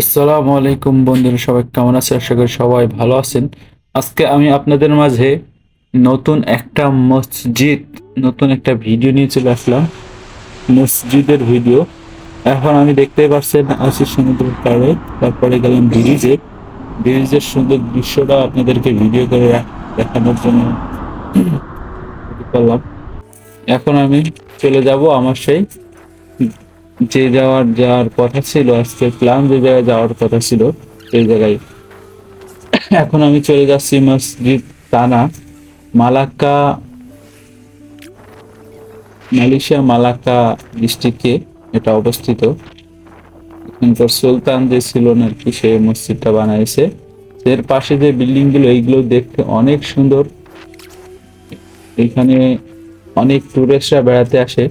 আসসালামু আলাইকুম বন্ধুরা, সবাই কেমন আছে আশা করি সবাই ভালো আছেন। আজকে আমি আপনাদের মাঝে নতুন একটা মসজিদ, নতুন একটা ভিডিও নিয়ে চলে আসলাম। মসজিদের ভিডিও। এখন আমি দেখতে পাচ্ছেন, আছি সমুদ্রের পাড়ে, তারপরে গেলাম ব্রিজে। ব্রিজের সুন্দর দৃশ্যটা আপনাদেরকে ভিডিও করে দেখানোর জন্য করলাম। এখন আমি চলে যাব আমার সেই যে যাওয়ার যাওয়ার কথা ছিল, আজকে প্ল্যান যে জায়গায় যাওয়ার কথা ছিল, সেই জায়গায়। এখন আমি চলে যাচ্ছি মসজিদ তানা, মালাক্কা, মালয়েশিয়া মালাক্কা ডিস্ট্রিক্টে এটা অবস্থিত। এখানকার সুলতান যে ছিল না কি সে মসজিদটা বানাইছে। এর পাশে যে বিল্ডিংগুলো, এইগুলো দেখতে অনেক সুন্দর। এখানে অনেক টুরিস্টরা বেড়াতে আসে।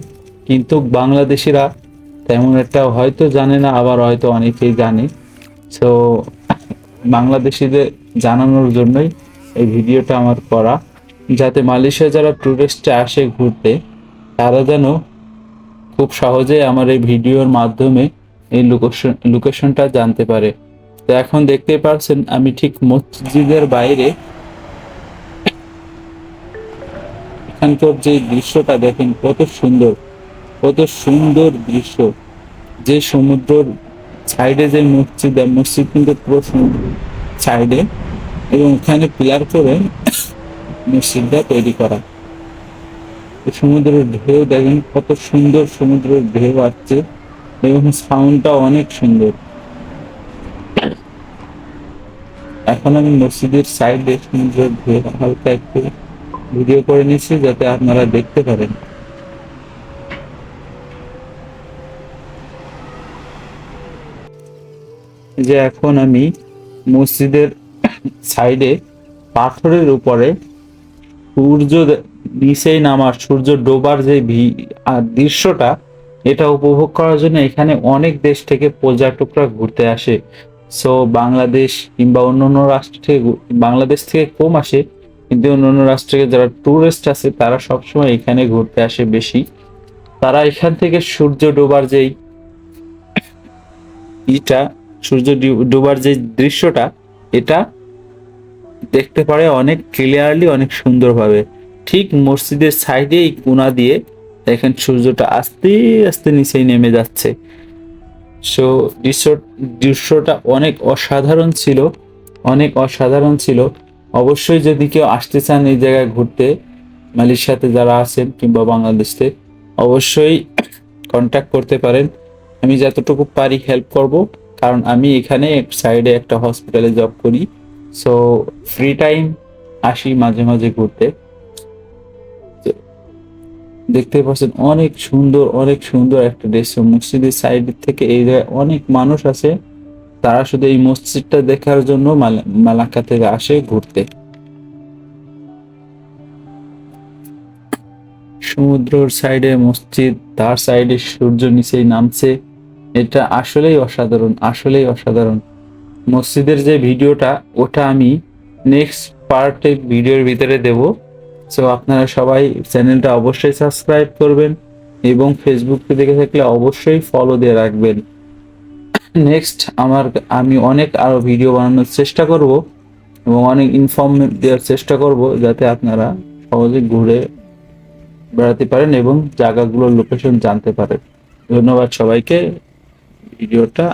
কিন্তু বাংলাদেশিরা তেমন একটা হয়তো জানে না, আবার হয়তো অনেকেই জানে। সো বাংলাদেশিদের জানানোর জন্যই এই ভিডিওটা আমার করা। যাতে মালয়েশিয়া যারা টুরিস্টে আসে ঘুরতে, তারা যেন খুব সহজেই আমার এই ভিডিওর মাধ্যমে এই লোকেশন লোকেশনটা জানতে পারে। তো এখন দেখতে পাচ্ছেন আমি ঠিক মসজিদের বাইরে এখানকার যে দৃশ্যটা দেখেন, কত সুন্দর। কত সুন্দর দৃশ্য। যে সমুদ্রর সাইডে যে মসজিদ মসজিদ কিন্তু পুরো সমুদ্র সাইডে এবং ওখানে পিলার করে মসজিদটা তৈরি করা। সমুদ্রের ঢেউ দেখেন, কত সুন্দর সমুদ্রের ঢেউ আসছে এবং সাউন্ডটা অনেক সুন্দর। এখন আমি মসজিদের সাইডে সমুদ্রের ঢেউ হালকা একটু ভিডিও করে নিচ্ছি যাতে আপনারা দেখতে পারেন। যে এখন আমি মসজিদের সাইডে পাথরের উপরে সূর্য নিচেই নামার, সূর্য ডোবার যে দৃশ্যটা, এটা উপভোগ করার জন্য এখানে অনেক দেশ থেকে পর্যটকরা ঘুরতে আসে। সো বাংলাদেশ কিংবা অন্য অন্য রাষ্ট্র থেকে বাংলাদেশ থেকে কম আসে, কিন্তু অন্য অন্য রাষ্ট্র থেকে যারা টুরিস্ট আছে, তারা সবসময় এখানে ঘুরতে আসে বেশি। তারা এখান থেকে সূর্য ডোবার যেই ইটা সূর্য ডোবার যে দৃশ্যটা, এটা দেখতে পারে অনেক ক্লিয়ারলি অনেক সুন্দরভাবে। ঠিক মসজিদের সাইডে এই কোনা দিয়ে দেখেন সূর্যটা আস্তে আস্তে নিচেই নেমে যাচ্ছে। সো দৃশ্য দৃশ্যটা অনেক অসাধারণ ছিল, অনেক অসাধারণ ছিল। অবশ্যই যদি কেউ আসতে চান এই জায়গায় ঘুরতে, মালয়েশিয়াতে যারা আছেন কিংবা বাংলাদেশে, অবশ্যই কন্ট্যাক্ট করতে পারেন। আমি যতটুকু পারি হেল্প করব। কারণ আমি এখানে সাইডে একটা হসপিটালে জব করি। সো ফ্রি টাইম আসি মাঝে মাঝে ঘুরতে। দেখতে পাচ্ছেন, অনেক সুন্দর অনেক সুন্দর একটা দৃশ্য। মসজিদের সাইড থেকে এই জায়গায় অনেক মানুষ আছে তারা শুধু এই মসজিদটা দেখার জন্য মালা- মালাক্কা থেকে আসে ঘুরতে। সমুদ্রর সাইডে মসজিদ, তার সাইডে সূর্য নিচেই নামছে। এটা আসলেই অসাধারণ আসলেই অসাধারণ। মসজিদের যে ভিডিওটা, ওটা আমি নেক্সট পার্টে ভিডিওর ভিতরে দেব। সো আপনারা সবাই চ্যানেলটা অবশ্যই সাবস্ক্রাইব করবেন এবং ফেসবুক দেখে থাকলে অবশ্যই ফলো দিয়ে রাখবেন। নেক্সট আমার, আমি অনেক আরও ভিডিও বানানোর চেষ্টা করব এবং অনেক ইনফর্ম দেওয়ার চেষ্টা করব যাতে আপনারা সহজে ঘুরে বেড়াতে পারেন এবং জায়গাগুলোর লোকেশন জানতে পারেন। ধন্যবাদ সবাইকে। ভিডিওটা